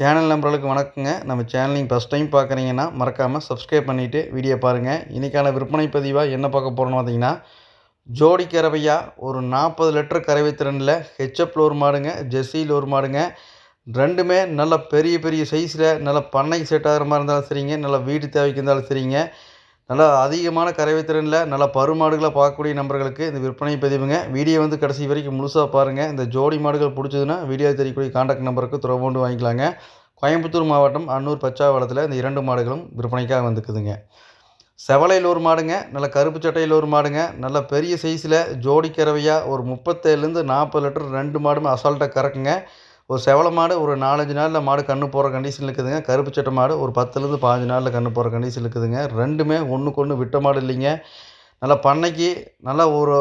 Channel நம்பர்களுக்கு வணக்கங்க. நம்ம channelling first time பார்க்குறீங்கன்னா மறக்காமல் சப்ஸ்கிரைப் பண்ணிவிட்டு வீடியோ பாருங்கள் இன்றைக்கான விற்பனை பதிவாக என்ன பார்க்க போகிறோன்னு பார்த்தீங்கன்னா ஜோடி கறவையா ஒரு நாற்பது லிட்டர் கறவை திறனில் ஹெச்எப்பில் ஒரு மாடுங்க ஜெர்சியில் ஒரு மாடுங்க. ரெண்டுமே நல்ல பெரிய பெரிய சைஸில் நல்ல பண்ணைக்கு செட் ஆகிற மாதிரி இருந்தாலும் சரிங்க நல்ல வீட்டு தேவைக்கு இருந்தாலும் சரிங்க. நல்லா அதிகமான கறவை திறனில் நல்ல பருமாடுகளை பார்க்கக்கூடிய நபர்களுக்கு இந்த விற்பனை பதிவுங்க. வீடியோ வந்து கடைசி வரைக்கும் முழுசாக பாருங்கள் இந்த ஜோடி மாடுகள் பிடிச்சதுன்னா வீடியோ தெரியக்கூடிய காண்டாக்ட் நம்பருக்கு துறவோண்டு வாங்கிக்கலாங்க. கோயம்புத்தூர் மாவட்டம் அன்னூர் பச்சாவளத்தில் இந்த இரண்டு மாடுகளும் விற்பனைக்காக வந்துக்குதுங்க செவலையில் ஒரு மாடுங்க நல்ல கருப்பு சட்டையில் ஒரு மாடுங்க நல்ல பெரிய சைஸில் ஜோடி கறவையாக ஒரு முப்பத்தேழுலேருந்து நாற்பது லிட்டர் ரெண்டு மாடுமே அசால்ட்டாக கறக்குங்க. ஒரு செவலை மாடு ஒரு நாலஞ்சு நாளில் மாடு கன்று போகிற கண்டிஷன் இருக்குதுங்க. கருப்பு சட்டை மாடு ஒரு பத்துலேருந்து பாஞ்சு நாளில் கன்று போகிற கண்டிஷன் இருக்குதுங்க. ரெண்டுமே ஒன்றுக்கு ஒன்று விட்ட மாடு இல்லைங்க. நல்லா பண்ணைக்கு நல்லா ஒரு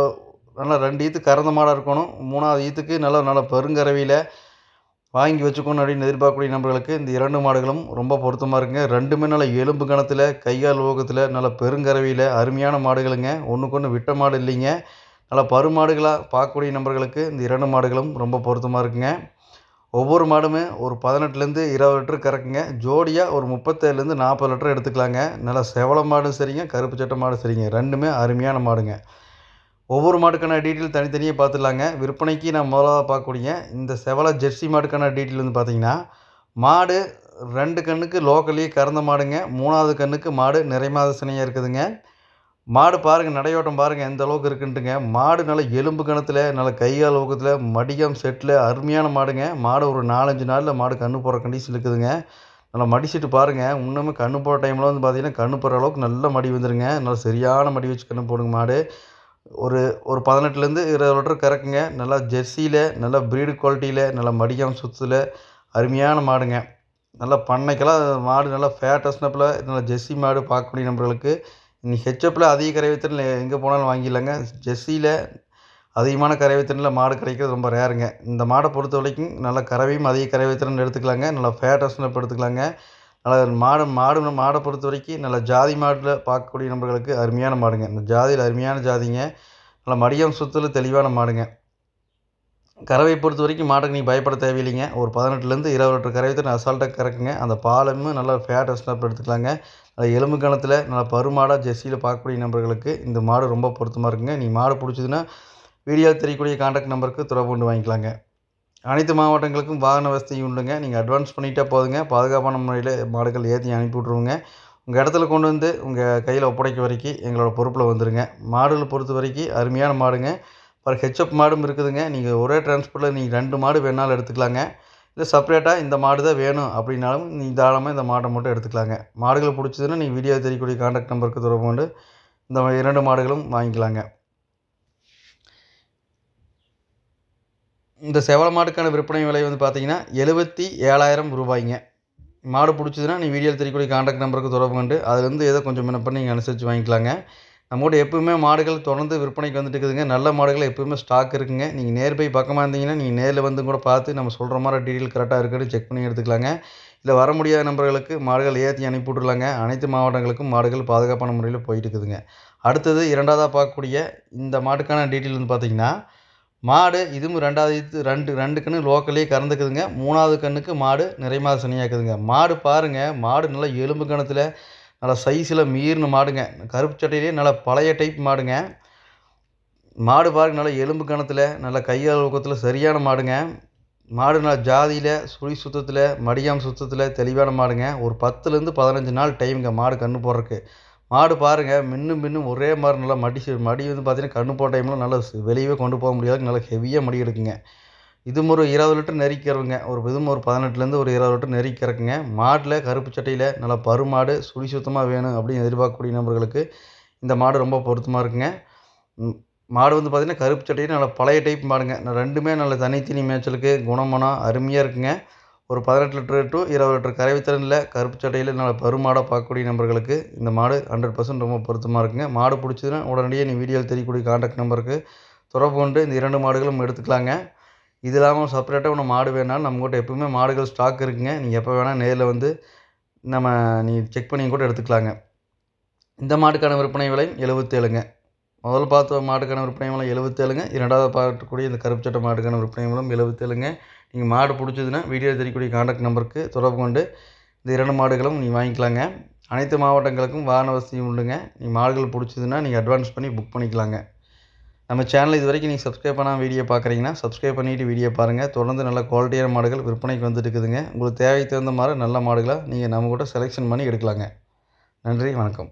நல்லா ரெண்டு ஈத்து கறந்த மாடாக இருக்கணும். மூணாவது ஈத்துக்கு நல்லா நல்லா பெருங்கறவியில் வாங்கி வச்சுக்கணும் அப்படின்னு எதிர்பார்க்கக்கூடிய நபர்களுக்கு இந்த இரண்டு மாடுகளும் ரொம்ப பொருத்தமாக இருக்குங்க. ரெண்டுமே நல்ல எலும்பு கணத்தில் கையால் ஓகத்தில் நல்ல பெருங்கறவையில் அருமையான மாடுகளுங்க. ஒன்றுக்கு ஒன்று விட்ட மாடு இல்லைங்க. நல்லா பருமாடுகளாக பார்க்கக்கூடிய நபர்களுக்கு இந்த இரண்டு மாடுகளும் ரொம்ப பொருத்தமாக இருக்குங்க. ஒவ்வொரு மாடுமே ஒரு பதினெட்டுலேருந்து இருபது லிட்டர் கறக்குங்க. ஜோடியாக ஒரு முப்பத்தேழுலேருந்து நாற்பது லிட்டர் எடுத்துக்கலாங்க. நல்லா செவல மாடும் சரிங்க கருப்பு சட்டை மாடும் சரிங்க. ரெண்டுமே அருமையான மாடுங்க. ஒவ்வொரு மாடுக்கான டீட்டெயில் தனித்தனியாக பார்த்துடலாங்க. விற்பனைக்கு நான் முதலாக பார்க்கக்கூடிய இந்த செவல ஜெர்சி மாடுக்கான டீட்டெயில் வந்து பார்த்தீங்கன்னா மாடு ரெண்டு கண்ணுக்கு லோக்கல்லையே கறந்த மாடுங்க. மூணாவது கண்ணுக்கு மாடு நிறைமாத சினையாக இருக்குதுங்க. மாடு பாருங்கள் நடையோட்டம் பாருங்கள் எந்த அளவுக்கு இருக்குன்ட்டுங்க. மாடு நல்ல எலும்பு கணத்தில் நல்ல கைகால் ஊக்கத்தில் மடியம் செட்டில் அருமையான மாடுங்க. மாடு ஒரு நாலஞ்சு நாளில் மாடு கன்று போடுற கண்டிஷன் இருக்குதுங்க. நல்லா மடிச்சிட்டு பாருங்கள் இன்னுமே கன்று போகிற டைமில் வந்து பார்த்திங்கன்னா கன்று போடுற அளவுக்கு நல்ல மடி வந்துடுங்க நல்லா சரியான மடி வச்சு கன்று போடுங்க மாடு. ஒரு ஒரு பதினெட்டுலேருந்து இருபது லிட்டர் கறக்குங்க. நல்லா ஜெர்சியில் நல்லா ப்ரீடு குவாலிட்டியில் நல்லா மடிக்காமல் சுத்தில் அருமையான மாடுங்க. நல்லா பண்ணைக்கெல்லாம் மாடு நல்லா ஃபேட்டஸ்னப்பில் நல்லா ஜெர்சி மாடு பார்க்கக்கூடிய நம்பர்களுக்கு இன்னைக்கு ஹெச்எப்பில் அதிக கரைவத்திரல் எங்கே போனாலும் வாங்கிடலாங்க. ஜெர்சியில் அதிகமான கரைவத்திரனில் மாடு கிடைக்கிறது ரொம்ப ரேருங்க. இந்த மாடை பொறுத்த வரைக்கும் நல்ல கறவையும் அதிக கரைவத்திரன் எடுத்துக்கலாங்க. நல்லா ஃபேட்டஸ்னப் எடுத்துக்கலாங்க. நல்லா மாடு மாடு மாடை பொறுத்த வரைக்கும் நல்ல ஜாதி மாடில் பார்க்கக்கூடிய நம்பர்களுக்கு அருமையான மாடுங்க. இந்த ஜாதியில் அருமையான ஜாதிங்க. நல்லா மடியம் சுத்தில் தெளிவான மாடுங்க. கறவை பொறுத்த வரைக்கும் மாட்டுக்கு நீங்கள் பயப்பட தேவையில்லைங்க. ஒரு பதினெட்டுலேருந்து இருபது லிட்டர் கறவை தான் அசால்ட்டாக கறக்குங்க. அந்த பாலமும் நல்லா ஃபேட் ஸ்னாப் எடுத்துக்கலாங்க. நல்லா எலும்பு கணத்தில் நல்லா பருமாடாக ஜெர்சியில் பார்க்கக்கூடிய நபர்களுக்கு இந்த மாடு ரொம்ப பொருத்தமாக இருக்குங்க. நீங்கள் மாடு பிடிச்சதுன்னா வீடியோ தெரியக்கூடிய காண்டாக்ட் நம்பருக்கு தொடர்பு கொண்டு வாங்கிக்கலாங்க. அனைத்து மாவட்டங்களுக்கும் வாகன வசதியும் உண்டுங்க. நீங்கள் அட்வான்ஸ் பண்ணிட்டா போதுங்க. பாதுகாப்பான முறையில் மாடுகள் ஏற்றி அனுப்பி விட்ருவோங்க உங்கள் இடத்துல கொண்டு வந்து உங்கள் கையில் ஒப்படைக்க வரைக்கும் எங்களோட பொறுப்பில் வந்துடுங்க மாடுகளை பொறுத்த வரைக்கும் அருமையான மாடுங்க. அப்புறம் ஹெச்எப் மாடும் இருக்குதுங்க. நீங்கள் ஒரே டிரான்ஸ்போர்ட்டில் நீங்கள் ரெண்டு மாடு வேணாலும் எடுத்துக்கலாங்க. இல்லை செப்பரேட்டாக இந்த மாடு தான் வேணும் அப்படின்னாலும் நீங்கள் தாராளமாக இந்த மாடை மட்டும் எடுத்துக்கலாங்க. மாடுகள் பிடிச்சதுன்னா நீங்கள் வீடியோ தெரியக்கூடிய காண்டாக்ட் நம்பருக்கு தொடர்பு கொண்டு இந்த இரண்டு மாடுகளும் வாங்கிக்கலாங்க. இந்த செவல மாடுக்கான விற்பனை விலை வந்து பார்த்தீங்கன்னா எழுபத்தி ஏழாயிரம் ரூபாய்ங்க. மாடு பிடிச்சதுன்னா நீ வீடியோ தெரியக்கூடிய காண்டாக்ட் நம்பருக்கு தொடர்பு கொண்டு அதுலேருந்து ஏதோ கொஞ்சம் முன்ன பண்ணி நீங்கள் அனுசரித்து வாங்கிக்கலாங்க. நம்மகிட்ட எப்பவுமே மாடுகள் தொடர்ந்து விற்பனைக்கு வந்துட்டு இருக்குதுங்க. நல்ல மாடுகள் எப்பவுமே ஸ்டாக் இருக்குங்க. நீங்கள் நேர் போய் பக்கமாக இருந்தீங்கன்னா நீங்கள் நேரில் வந்து கூட பார்த்து நம்ம சொல்கிற மாதிரி டீட்டெயில் கரெக்டாக இருக்குன்னு செக் பண்ணி எடுத்துக்கலாங்க. இல்லை வர முடியாத நபர்களுக்கு மாடுகள் ஏற்றி அனுப்பி விட்ருலாங்க அனைத்து மாவட்டங்களுக்கும் மாடுகள் பாதுகாப்பான முறையில் போயிட்டு இருக்குதுங்க. அடுத்தது இரண்டாவதாக பார்க்கக்கூடிய இந்த மாட்டுக்கான டீட்டெயில் வந்து பார்த்திங்கன்னா மாடு இதுவும் ரெண்டாவது ரெண்டு ரெண்டு கன்று லோக்கல்லே கறந்துக்குதுங்க. மூணாவது கண்ணுக்கு மாடு நிறைமாத சனியாக்குதுங்க. மாடு பாருங்கள் மாடு நல்லா எலும்பு கணத்தில் நல்லா சைஸில் மீறின மாடுங்க. கருப்பு சட்டையிலே நல்லா பழைய டைப் மாடுங்க. மாடு பாருங்க நல்லா எலும்பு கணத்தில் நல்லா கையால் ஊக்கத்தில் சரியான மாடுங்க. மாடு நல்லா ஜாதியில் சுழி சுத்தத்தில் மடியாம் சுத்தத்தில் தெளிவான மாடுங்க. ஒரு பத்துலேருந்து பதினஞ்சு நாள் டைமுங்க மாடு கன்று போடுறக்கு மாடு பாருங்கள் மின்னும் மின்னும் ஒரே மாதிரி நல்லா மடி மடி வந்து பார்த்திங்கன்னா கன்று போட்ட டைமில் நல்லா வெளியவே கொண்டு போக முடியாது நல்லா ஹெவியாக மடி எடுக்குங்க. இதுவும் ஒரு இருபது லிட்டர் நெறிக்கிறவங்க ஒரு இதுவும் ஒரு பதினெட்டுலேருந்து ஒரு இருபது லிட்டர் நெறிக்கிறக்குங்க மாட்டில் கருப்பு சட்டையில் நல்லா பருமாடு சுழி சுத்தமாக வேணும் அப்படின்னு எதிர்பார்க்கக்கூடிய நபர்களுக்கு இந்த மாடு ரொம்ப பொருத்தமாக இருக்குங்க. மாடு வந்து பார்த்திங்கன்னா கருப்பு சட்டையில் நல்லா பழைய டைப் மாடுங்க. ரெண்டுமே நல்ல தனித்தனி மேய்ச்சலுக்கு குணமனம் அருமையாக இருக்குங்க. ஒரு பதினெட்டு லிட்டர் டு இருபது லிட்டர் கரைவித்திறனில் கருப்பு சட்டையில் நல்ல பருமாடாக பார்க்கக்கூடிய நபர்களுக்கு இந்த மாடு ஹண்ட்ரட் பர்சன்ட் ரொம்ப பொருத்தமாக இருக்குங்க. மாடு பிடிச்சதுன்னா உடனடியே நீ வீடியோவில் தெரியக்கூடிய கான்டாக்ட் நம்பருக்கு தொடர்பு கொண்டு இந்த இரண்டு மாடுகளும் எடுத்துக்கலாங்க. இது இல்லாமல் செப்பரேட்டாக ஒன்று மாடு வேணாலும் நம்மக்கிட்ட எப்பவுமே மாடுகள் ஸ்டாக் இருக்குங்க. நீங்கள் எப்போ வேணால் நேரில் வந்து நம்ம நீ செக் பண்ணி கூட எடுத்துக்கலாங்க. இந்த மாட்டுக்கான விற்பனை விலை எழுபத்தேழுங்க முதல்ல பார்த்த மாட்டுக்கான விற்பனை விலை எழுபத்தேழுங்க இரண்டாவது பார்க்கக்கூடிய இந்த கருப்பு சட்டை மாட்டுக்கான விற்பனை மூலம் எழுபத்தேழுங்க நீங்கள் மாடு பிடிச்சதுன்னா வீடியோ தெரியக்கூடிய காண்டாக்ட் நம்பருக்கு தொடர்பு கொண்டு இந்த இரண்டு மாடுகளும் நீங்கள் வாங்கிக்கலாங்க. அனைத்து மாவட்டங்களுக்கும் வாகன வசதியும் உண்டுங்க. நீங்கள் மாடுகள் பிடிச்சதுன்னா நீங்கள் அட்வான்ஸ் பண்ணி புக் பண்ணிக்கலாங்க. நம்ம சேனல் இது வரைக்கும் நீங்கள் சப்ஸ்கிரைப் பண்ணால் வீடியோ பார்க்குறீங்கன்னா சப்ஸ்கிரைப் பண்ணிவிட்டு வீடியோ பாருங்கள் தொடர்ந்து நல்ல குவாலிட்டியான மாடுகள் விற்பனைக்கு வந்துட்டு இருக்குதுங்க. உங்களுக்கு தேவைக்கு தகுந்த மாதிரி நல்ல மாடுகளாக நீங்கள் நம்ம கூட செலெக்ஷன் பண்ணி எடுக்கலாங்க. நன்றி வணக்கம்.